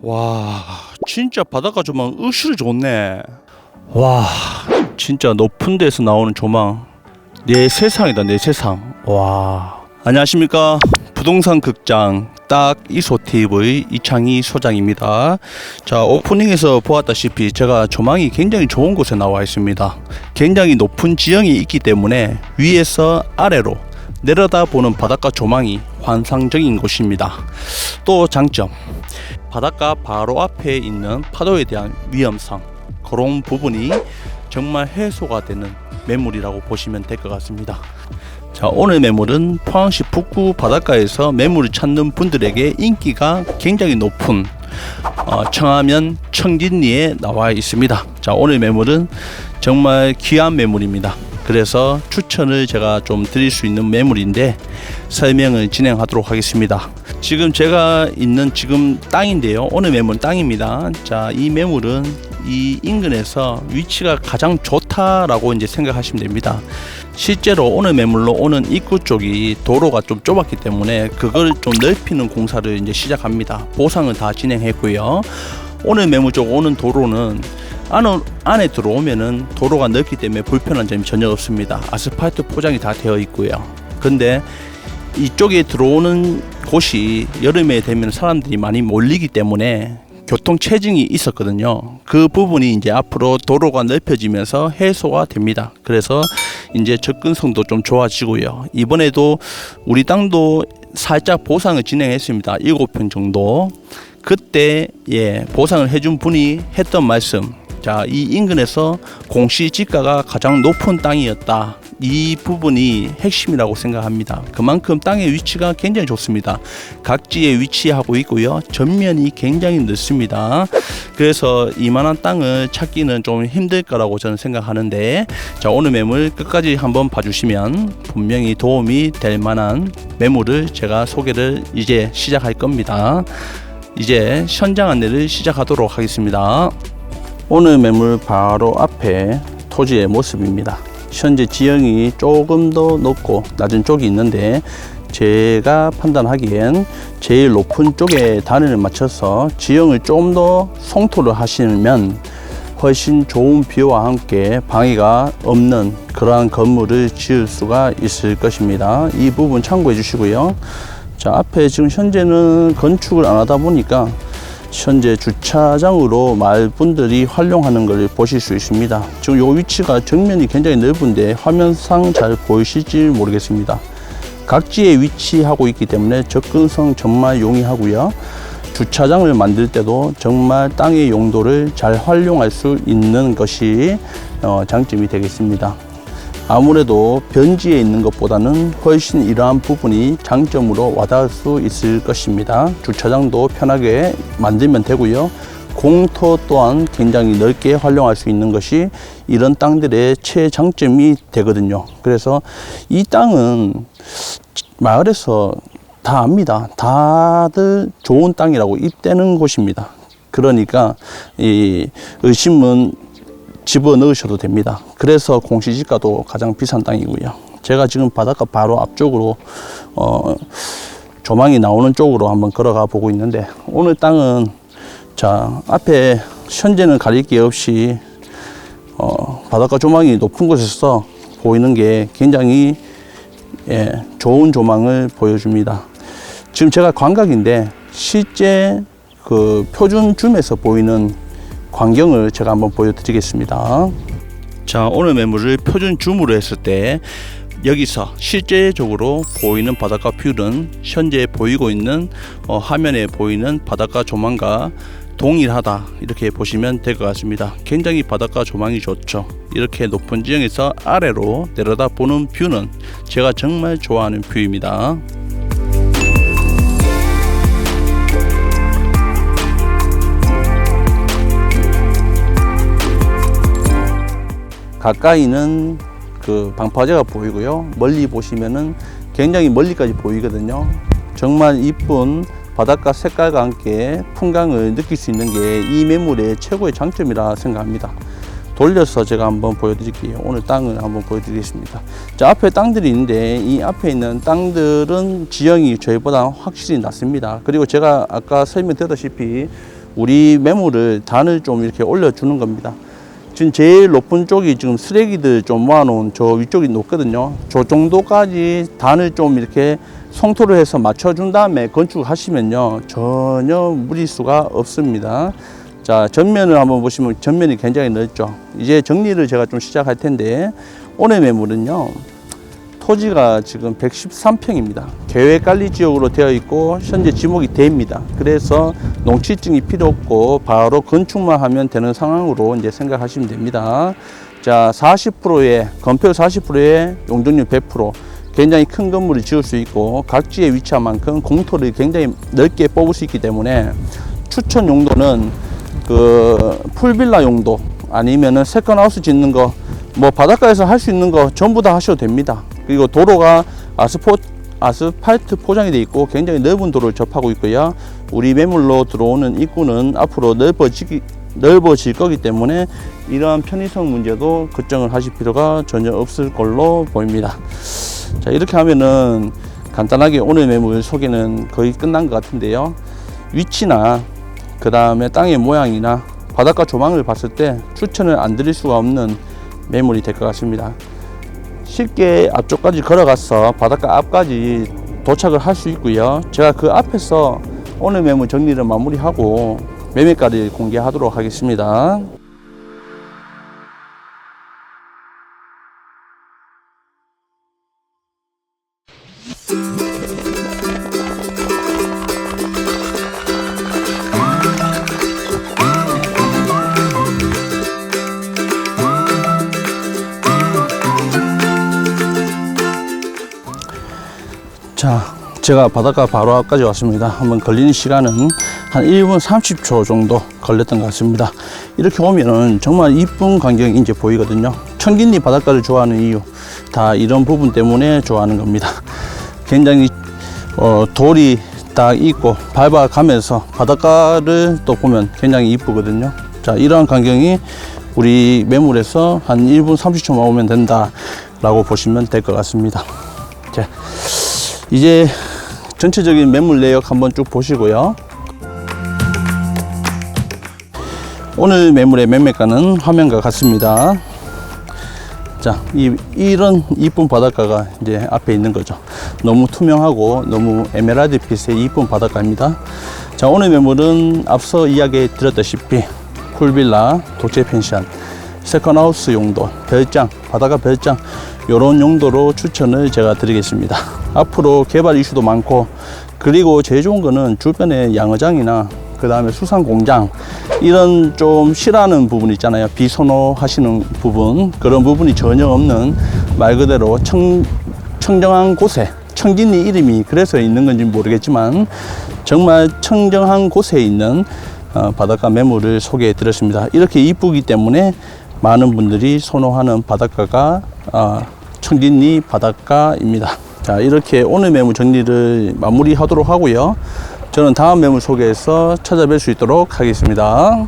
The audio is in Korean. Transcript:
와 진짜 바닷가 조망 으실 좋네. 와 진짜 높은 데서 나오는 조망. 내 세상이다 내 세상. 와. 안녕하십니까. 부동산 극장 딱 이소팁의 이창희 소장입니다. 자 오프닝에서 보았다시피 제가 조망이 굉장히 좋은 곳에 나와 있습니다. 굉장히 높은 지형이 있기 때문에 위에서 아래로 내려다보는 바닷가 조망이 환상적인 곳입니다. 또 장점 바닷가 바로 앞에 있는 파도에 대한 위험성 그런 부분이 정말 해소가 되는 매물이라고 보시면 될 것 같습니다. 자 오늘 매물은 포항시 북구 바닷가에서 매물을 찾는 분들에게 인기가 굉장히 높은 어, 청하면 청진리에 나와 있습니다. 자 오늘 매물은 정말 귀한 매물입니다. 그래서 추천을 제가 좀 드릴 수 있는 매물인데 설명을 진행하도록 하겠습니다. 지금 제가 있는 지금 땅인데요. 오늘 매물은 땅입니다. 자, 이 매물은 이 인근에서 위치가 가장 좋다라고 이제 생각하시면 됩니다. 실제로 오늘 매물로 오는 입구 쪽이 도로가 좀 좁았기 때문에 그걸 좀 넓히는 공사를 이제 시작합니다. 보상을 다 진행했고요. 오늘 매물 쪽 오는 도로는 안에, 안에 들어오면은 도로가 넓기 때문에 불편한 점이 전혀 없습니다. 아스팔트 포장이 다 되어 있고요. 근데 이쪽에 들어오는 곳이 여름에 되면 사람들이 많이 몰리기 때문에 교통 체증이 있었거든요. 그 부분이 이제 앞으로 도로가 넓혀지면서 해소가 됩니다. 그래서 이제 접근성도 좀 좋아지고요. 이번에도 우리 땅도 살짝 보상을 진행했습니다. 7평 정도. 그때 예, 보상을 해준 분이 했던 말씀. 자, 이 인근에서 공시 지가가 가장 높은 땅이었다. 이 부분이 핵심이라고 생각합니다. 그만큼 땅의 위치가 굉장히 좋습니다. 각지에 위치하고 있고요. 전면이 굉장히 넓습니다. 그래서 이만한 땅을 찾기는 좀 힘들 거라고 저는 생각하는데 자, 오늘 매물 끝까지 한번 봐주시면 분명히 도움이 될 만한 매물을 제가 소개를 이제 시작할 겁니다. 이제 현장 안내를 시작하도록 하겠습니다. 오늘 매물 바로 앞에 토지의 모습입니다. 현재 지형이 조금 더 높고 낮은 쪽이 있는데 제가 판단하기엔 제일 높은 쪽에 단위를 맞춰서 지형을 좀 더 송토를 하시면 훨씬 좋은 비와 함께 방해가 없는 그러한 건물을 지을 수가 있을 것입니다. 이 부분 참고해 주시고요. 자, 앞에 지금 현재는 건축을 안 하다 보니까 현재 주차장으로 마을 분들이 활용하는 걸 보실 수 있습니다. 지금 요 위치가 정면이 굉장히 넓은데 화면상 잘 보이실지 모르겠습니다. 각지에 위치하고 있기 때문에 접근성 정말 용이하고요. 주차장을 만들 때도 정말 땅의 용도를 잘 활용할 수 있는 것이 어, 장점이 되겠습니다. 아무래도 변지에 있는 것보다는 훨씬 이러한 부분이 장점으로 와닿을 수 있을 것입니다. 주차장도 편하게 만들면 되고요. 공터 또한 굉장히 넓게 활용할 수 있는 것이 이런 땅들의 최장점이 되거든요. 그래서 이 땅은 마을에서 다 압니다. 다들 좋은 땅이라고 입대는 곳입니다. 그러니까 이 의심은 집어 넣으셔도 됩니다. 그래서 공시지가도 가장 비싼 땅이고요. 제가 지금 바닷가 바로 앞쪽으로 어, 조망이 나오는 쪽으로 한번 걸어가 보고 있는데 오늘 땅은 자 앞에 현재는 가릴 게 없이 어, 바닷가 조망이 높은 곳에서 보이는 게 굉장히 예, 좋은 조망을 보여줍니다. 지금 제가 광각인데 실제 그 표준 줌에서 보이는 광경을 제가 한번 보여드리겠습니다. 자, 오늘 매물을 표준 줌으로 했을 때 여기서 실제적으로 보이는 바닷가 뷰는 현재 보이고 있는 어, 화면에 보이는 바닷가 조망과 동일하다 이렇게 보시면 될 것 같습니다. 굉장히 바닷가 조망이 좋죠. 이렇게 높은 지형에서 아래로 내려다 보는 뷰는 제가 정말 좋아하는 뷰입니다. 가까이는 그 방파제가 보이고요. 멀리 보시면은 굉장히 멀리까지 보이거든요. 정말 이쁜 바닷가 색깔과 함께 풍광을 느낄 수 있는 게 이 매물의 최고의 장점이라 생각합니다. 돌려서 제가 한번 보여드릴게요. 오늘 땅을 한번 보여드리겠습니다. 자, 앞에 땅들이 있는데 이 앞에 있는 땅들은 지형이 저희보다 확실히 낮습니다. 그리고 제가 아까 설명드렸다시피 우리 매물을 단을 좀 이렇게 올려주는 겁니다. 지금 제일 높은 쪽이 지금 쓰레기들 좀 모아놓은 저 위쪽이 높거든요. 저 정도까지 단을 좀 이렇게 송토를 해서 맞춰준 다음에 건축하시면요. 전혀 무리수가 없습니다. 자, 전면을 한번 보시면 전면이 굉장히 넓죠. 이제 정리를 제가 좀 시작할 텐데, 오늘 매물은요. 토지가 지금 113평입니다. 계획 관리 지역으로 되어 있고 현재 지목이 됩니다. 그래서 농취증이 필요 없고 바로 건축만 하면 되는 상황으로 이제 생각하시면 됩니다. 자, 40%의 건폐율 40%의 용적률 100% 굉장히 큰 건물을 지을 수 있고 각지에 위치한 만큼 공터를 굉장히 넓게 뽑을 수 있기 때문에 추천 용도는 그 풀빌라 용도 아니면은 세컨하우스 짓는 거 뭐 바닷가에서 할 수 있는 거 전부 다 하셔도 됩니다. 그리고 도로가 아스포 아스팔트 포장이 돼 있고 굉장히 넓은 도로를 접하고 있고요. 우리 매물로 들어오는 입구는 앞으로 넓어지기 넓어질 거기 때문에 이러한 편의성 문제도 걱정을 하실 필요가 전혀 없을 걸로 보입니다. 자 이렇게 하면은 간단하게 오늘 매물 소개는 거의 끝난 것 같은데요. 위치나 그 다음에 땅의 모양이나 바닷가 조망을 봤을 때 추천을 안 드릴 수가 없는 매물이 될 것 같습니다. 쉽게 앞쪽까지 걸어가서 바닷가 앞까지 도착을 할 수 있고요. 제가 그 앞에서 오늘 매물 정리를 마무리하고 매매가를 공개하도록 하겠습니다. 제가 바닷가 바로 앞까지 왔습니다. 한번 걸리는 시간은 한 1분 30초 정도 걸렸던 것 같습니다. 이렇게 오면은 정말 이쁜 광경이 이제 보이거든요. 청진리 바닷가를 좋아하는 이유 다 이런 부분 때문에 좋아하는 겁니다. 굉장히 어, 돌이 딱 있고 밟아가면서 바닷가를 또 보면 굉장히 이쁘거든요. 자, 이러한 광경이 우리 매물에서 한 1분 30초만 오면 된다라고 보시면 될 것 같습니다. 자, 이제 전체적인 매물 내역 한번 쭉 보시고요. 오늘 매물의 매매가는 화면과 같습니다. 자, 이, 이런 이쁜 바닷가가 이제 앞에 있는 거죠. 너무 투명하고 너무 에메랄드 빛의 이쁜 바닷가입니다. 자, 오늘 매물은 앞서 이야기 드렸다시피 쿨빌라, 독채 펜션, 세컨하우스 용도, 별장, 바다가 별장 이런 용도로 추천을 제가 드리겠습니다. 앞으로 개발 이슈도 많고 그리고 제일 좋은 거는 주변에 양어장이나 그 다음에 수산 공장 이런 좀 싫어하는 부분 있잖아요. 비선호하시는 부분 그런 부분이 전혀 없는 말 그대로 청, 청정한 곳에 청진리 이름이 그래서 있는 건지 모르겠지만 정말 청정한 곳에 있는 어, 바닷가 매물을 소개해 드렸습니다. 이렇게 이쁘기 때문에 많은 분들이 선호하는 바닷가가 어, 청진리 바닷가입니다. 자, 이렇게 오늘 매물 정리를 마무리하도록 하고요. 저는 다음 매물 소개해서 찾아뵐 수 있도록 하겠습니다.